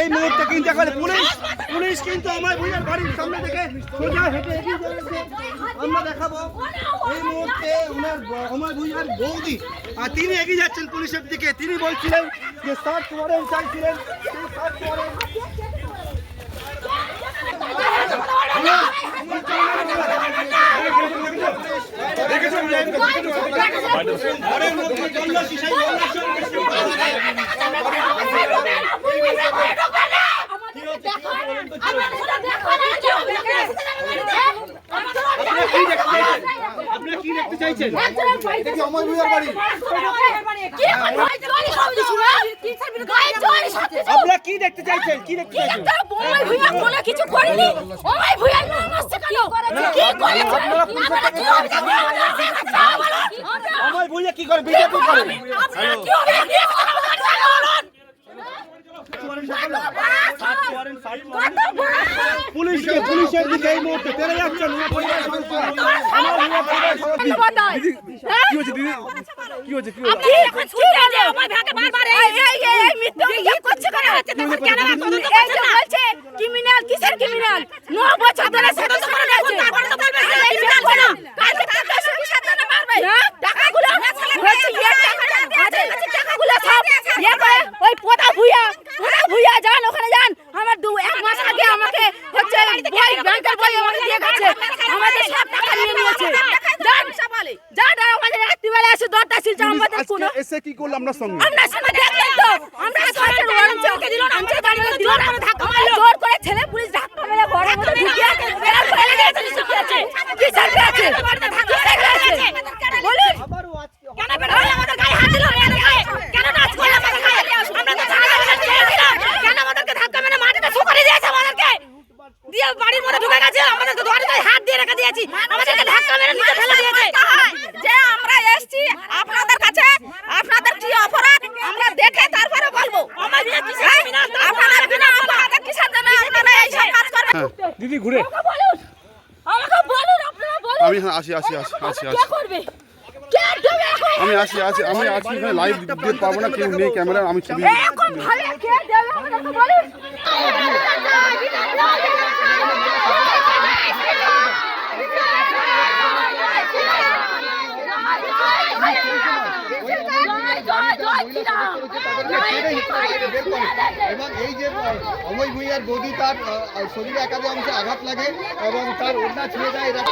এই মুহূর্তে কিন্তু এখন পুলিশ পুলিশ কিন্তু আমার ভুইয়ার বাড়ির সামনে থেকে সোজা হেঁটে এগিয়ে যাচ্ছে আমরা দেখাবো এই মুহূর্তে ওনার আমার ভুইয়ার বৌদি। আর তিনি এগিয়ে যাচ্ছেন পুলিশের দিকে। তিনি বলছিলেন যে সার্চ ওয়ারেন্ট চাইছিলেন সেই সার্চ ওয়ারেন্ট ঘরের মধ্যে বৃষ্টি আপনারা কি দেখতে চাইছেন। আপনারা কি দেখতে চাইছেন? কি দেখতে চাইছেন? কিছু করেনি? ওমাই ভুইয়া নাম আসছে কেন? কি করেছে? ভুইয়া কি করে? বিজেপি করে? আপনারা কি হবে কি কথা বলুন পুলিশকে পুলিশের দিকে এই মুহূর্তে তেড়ে যাচ্ছেন কি হচ্ছে দিদি? কি হচ্ছে কি হচ্ছে ক্রিমিনাল কিসের ক্রিমিনাল ন বছর ধরে সদস্য করে গেছে। তারপরে তো বলবে এই মিথ্যা কালকে টাকা সাথে মারবে আমাকে আমাদের সব টাকা নিয়ে নিয়েছে। যান। যান আমাদের রাত্রিবেলা এসে দরটা শিলছে আমাদের কোনো। এসে কি করল আপনার সঙ্গে? আমরা দেখলেন তো। আমরা সরকার ওয়ারেন্ট চৌকে দিল না আমছে বাড়ি দিল না। ধাক্কা মারলো জোর করে ছেলে পুলিশ ধাক্কা মেরে ঘরের মধ্যে ঢুকিয়ে এরা ফেলে দিয়েছে কি আছে কি সার্ভে আছে কি সার্ভে আছে বলুন কেন বেটা আমাদের গায়ে হাত দিল এর গায়ে কেন নাচ করল আমাদের গায়ে আমরা তো ধাক্কা মেরে দিয়েছিলাম কেন আমাদেরকে ধাক্কা মেরে মাটিতে শুকরে দিয়েছে আমাদেরকে দিয়ে বাড়ির মধ্যে ঢুকে গেছে আমাদের তো দড়িতে হাত দিয়ে রেখে দিয়েছি। আমাদেরকে ধাক্কা মেরে নিচে ফেলে দিয়েছে। যে আমরা এসেছি আপনাদের কাছে আপনাদের কি অপরাধ? আমরা দেখে তারপরে বলব। আমাদের বিনা আপনাদের কিসের জন্য আপনারা এই সব কাজ করবেন দিদি ঘুরে। আমাকে বলুন। আপনারা বলুন। আমি হ্যাঁ আসি আসি আসি আসি কে আসি। করবে? আমি আসি আসি আমি আছি এখানে লাইভ দিতে পারব না কেউ নেই ক্যামেরা আমি ছবি এখন ভাবে কে দেবে আমাদেরকে বলুন এবং এই যে অময় ভূঁইয়ার বৌদি তার শরীরে একাধিক অংশে আঘাত লাগে এবং তার ওড়না ছিঁড়ে যায় এরা